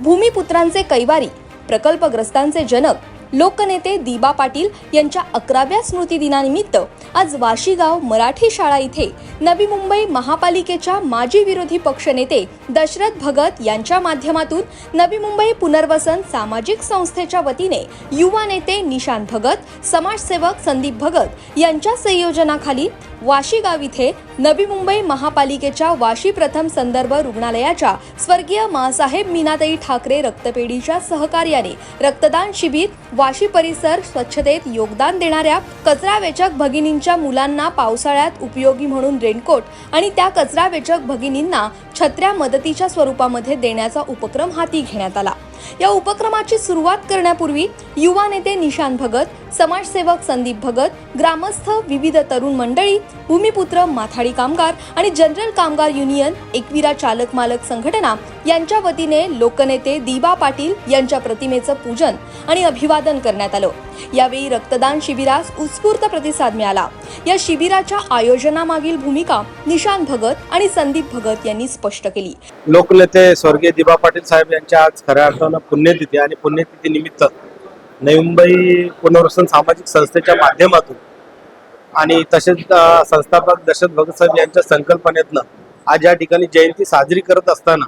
भूमिपुत्रांचे कैवारी प्रकल्पग्रस्तांचे जनक लोकनेते दिबा पाटील यांच्या अकराव्या स्मृती दिनानिमित्त आज वाशीगाव मराठी शाळा इथे नवी मुंबई महापालिकेच्या माजी विरोधी पक्षनेते दशरथ भगत यांच्या माध्यमातून नवी मुंबई पुनर्वसन सामाजिक संस्थेच्या वतीने युवा नेते निशांत भगत समाजसेवक संदीप भगत यांच्या संयोजनाखाली वाशीगाव इथे नवी मुंबई महापालिकेच्या वाशी प्रथम संदर्भ रुग्णालयाच्या स्वर्गीय मासाहेब मीनाताई ठाकरे रक्तपेढीच्या सहकार्याने रक्तदान शिबिर वाशी परिसर स्वच्छतेत योगदान देणाऱ्या कचरा वेचक भगिनींच्या मुलांना पावसाळ्यात उपयोगी म्हणून रेनकोट आणि त्या कचरा वेचक भगिनींना छत्र्या मदतीच्या स्वरूपामध्ये देण्याचा उपक्रम हाती घेण्यात आला. या उपक्रमाची सुरुवात करण्यापूर्वी युवा नेते निशांत भगत समाजसेवक संदीप भगत ग्रामस्थ विविध तरुण मंडळी भूमिपुत्र माथाडी कामगार आणि जनरल कामगार युनियन एकविरा चालक मालक संघटना यांच्या वतीने लोकनेते दिबा पाटील यांच्या प्रतिमेचं पूजन आणि अभिवादन करण्यात आलं. यावेळी रक्तदान शिबिरास उत्स्फूर्त प्रतिसाद मिळाला. या शिबिराच्या आयोजनामागील भूमिका निशांत भगत आणि संदीप भगत यांनी स्पष्ट केली. लोकनेते स्वर्गीय दिबा पाटील साहेब यांच्या आज खऱ्या अर्थानं पुण्यतिथी आणि पुण्यतिथी निमित्त नवी मुंबई पुनर्वसन सामाजिक संस्थेच्या माध्यमातून आणि तसेच संस्थापक दशरथ भगत साहेब यांच्या संकल्पनेतनं आज या ठिकाणी जयंती साजरी करत असताना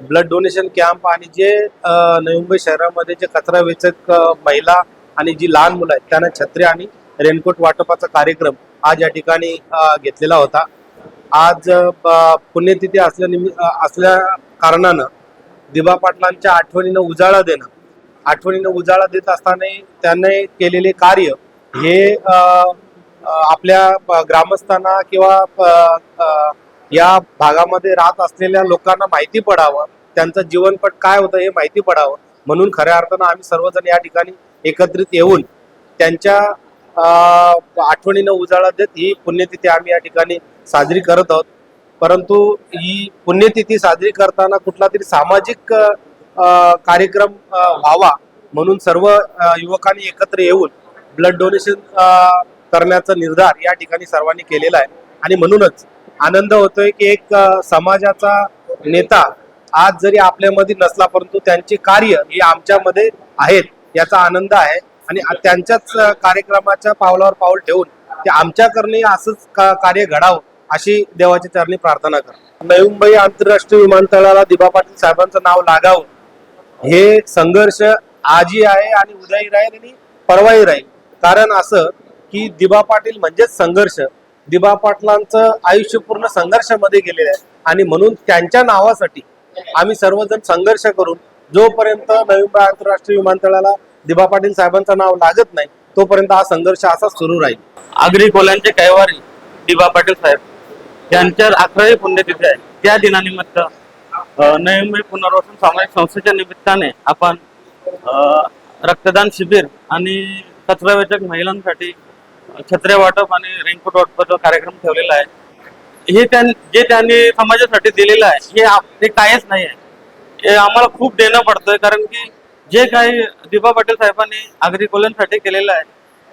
ब्लड डोनेशन कॅम्प आणि जे नवी मुंबई शहरामध्ये जे कचरा वेचक महिला आणि जी लहान मुलं आहेत त्यांना छत्री आणि रेनकोट वाटपाचा कार्यक्रम आज या ठिकाणी घेतलेला होता. आज पुण्यतिथी असल्या असल्या कारणानं दिबा पाटलांच्या आठवणीनं उजाळा देणं आठवणीनं उजाळा देत असताना त्याने केलेले कार्य हे आपल्या प- ग्रामस्थांना किंवा या भागामध्ये राहत असलेल्या लोकांना माहिती पडावं त्यांचं जीवनपट काय होतं हे माहिती पडावं म्हणून खऱ्या अर्थानं आम्ही सर्वजण या ठिकाणी एकत्रित येऊन त्यांच्या आठवणीनं उजाळा देत ही पुण्यतिथी आम्ही या ठिकाणी साजरी करत आहोत. परंतु ही पुण्यतिथी साजरी करताना कुठला तरी सामाजिक कार्यक्रम व्हावा म्हणून सर्व युवकांनी एकत्र येऊन ब्लड डोनेशन करण्याचा निर्धार या ठिकाणी सर्वांनी केलेला आहे. आणि म्हणूनच आनंद होतोय की एक समाजाचा नेता आज जरी आपल्यामध्ये नसला परंतु त्यांचे कार्य हे आमच्यामध्ये आहेत याचा आनंद आहे. आणि त्यांच्याच कार्यक्रमाच्या पावलावर पाऊल ठेवून ते आमच्याकडनं असंच का- कार्य घडावं. अशी देवाच्या चरणी प्रार्थना करतो नवी मुंबई आंतरराष्ट्रीय विमानतळाला दिबा पाटील साहेबांचं नाव लागावं. हे संघर्ष आजही आहे आणि उद्याही राहील आणि परवाही राहील. कारण असं की दिबा पाटील म्हणजेच संघर्ष. दिबा पाटलांचं आयुष्य पूर्ण संघर्षामध्ये गेलेलं आहे. आणि म्हणून त्यांच्या नावासाठी आम्ही सर्वजण संघर्ष करून जोपर्यंत नवी मुंबई आंतरराष्ट्रीय विमानतळाला दिबा पाटील साहेबांचं नाव लागत नाही तोपर्यंत हा संघर्ष असा सुरू राहील. आगरी कोल्यांचे कैवारी दिबा पाटील साहेब. यांच्या अकरावी पुण्यतिथी आहे. त्या दिनानिमित्त अ, पुनर्वसन सामाजिक संस्थेच्या निमित्ताने आपण रक्तदान शिबिर आणि कचरावेचक महिलांसाठी छत्रे वाटप आणि रेनकोट वाटपाचा कार्यक्रम ठेवलेला आहे हे त्यां जे त्यांनी समाजासाठी दिलेलं आहे हे आप- कायच नाही आहे. हे आम्हाला खूप देणं पडतंय कारण की जे काही दिबा पाटील साहेबांनी आगरी कोल्यांसाठी केलेलं आहे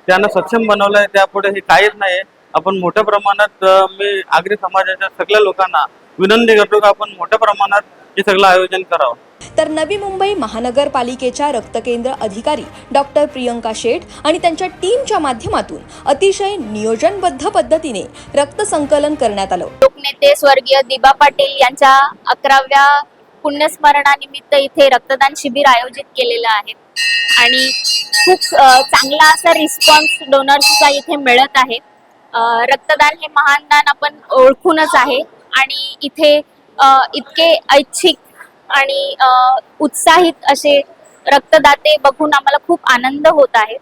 त्यांना सक्षम बनवलं आहे त्यापुढे हे काहीच नाही आहे आपण मोठ्या प्रमाणात मी आगरी समाजाच्या सगळ्या लोकांना विनंती करतो की आपण मोठ्या प्रमाणात हे सगळं आयोजन करावं. तर नवी मुंबई महानगरपालिकेच्या रक्तकेंद्र अधिकारी डॉक्टर प्रियंका शेठ आणि त्यांच्या टीमच्या माध्यमातून अतिशय नियोजनबद्ध पद्धतीने रक्त संकलन करण्यात आलं. लोकनेते स्वर्गीय दिबा पाटील यांच्या अकराव्या पुण्यस्मरणानिमित्त इथे रक्तदान शिबिर आयोजित केलेलं आहे. आणि खूप चांगला असा रिस्पॉन्स डोनर्सचा इथे मिळत आहे. रक्तदान हे महान दान आपण ओळखूनच आहे. आणि इथे इतके ऐच्छिक आणि उत्साहित असे रक्तदाते बघून आम्हाला खूप आनंद होत आहे.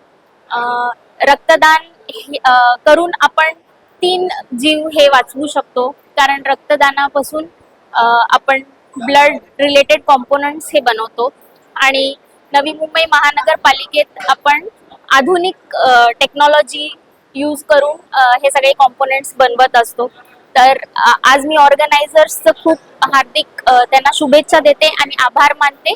रक्तदान हे- करून आपण तीन जीव हे वाचवू शकतो. कारण रक्तदानापासून आपण ब्लड रिलेटेड कॉम्पोनंट्स हे बनवतो. आणि नवी मुंबई महानगरपालिकेत आपण आधुनिक टेक्नॉलॉजी यूज करून हे सगळे कॉम्पोनंट्स बनवत असतो. तर आज मी ऑर्गनायझर्सचं खूप हार्दिक त्यांना शुभेच्छा देते आणि आभार मानते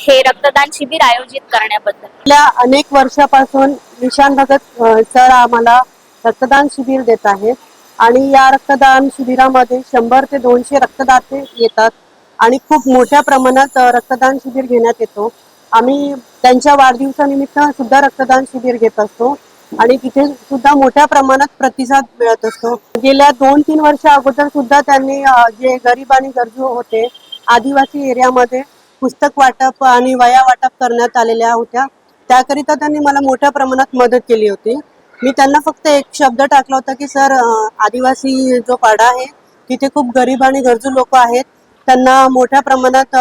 हे रक्तदान शिबिर आयोजित करण्याबद्दल. गेल्या अनेक वर्षापासून निशान भगत सर आम्हाला रक्तदान शिबिर देत आहेत आणि या रक्तदान शिबिरामध्ये शंभर ते दोनशे रक्तदाते येतात आणि खूप मोठ्या प्रमाणात रक्तदान शिबिर घेण्यात येतो. आम्ही त्यांच्या वाढदिवसानिमित्त सुद्धा रक्तदान शिबिर घेत असतो. आणि तिथे सुद्धा मोठ्या प्रमाणात प्रतिसाद मिळत असतो. गेल्या दोन तीन वर्ष अगोदर सुद्धा त्यांनी जे गरीब आणि गरजू होते आदिवासी एरियामध्ये पुस्तक वाटप आणि वया वाटप करण्यात आलेल्या होत्या. त्याकरिता त्यांनी मला मोठ्या प्रमाणात मदत केली होती. मी त्यांना फक्त एक शब्द टाकला होता की सर आदिवासी जो पाडा आहे तिथे खूप गरीब आणि गरजू लोक आहेत. त्यांना मोठ्या प्रमाणात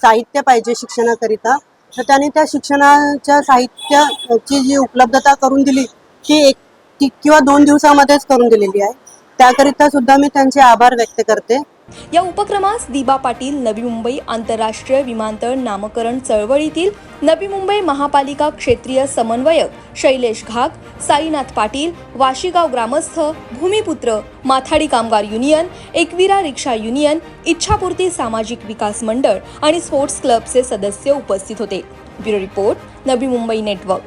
साहित्य पाहिजे शिक्षणाकरिता. तर त्यांनी त्या शिक्षणाच्या साहित्याची जी उपलब्धता करून दिली ती एक ती- किंवा दोन दिवसामध्येच करून दिलेली आहे. त्याकरिता सुद्धा मी त्यांचे आभार व्यक्त करते. या उपक्रमास दिबा पाटील नवी मुंबई आंतरराष्ट्रीय विमानतळ नामकरण चळवळीतील नवी मुंबई महापालिका क्षेत्रीय समन्वयक शैलेश घाग साईनाथ पाटील वाशीगाव ग्रामस्थ भूमिपुत्र माथाडी कामगार युनियन एकविरा रिक्षा युनियन इच्छापूर्ती सामाजिक विकास मंडळ आणि स्पोर्ट्स क्लबचे सदस्य उपस्थित होते. Bureau report Navi Mumbai network.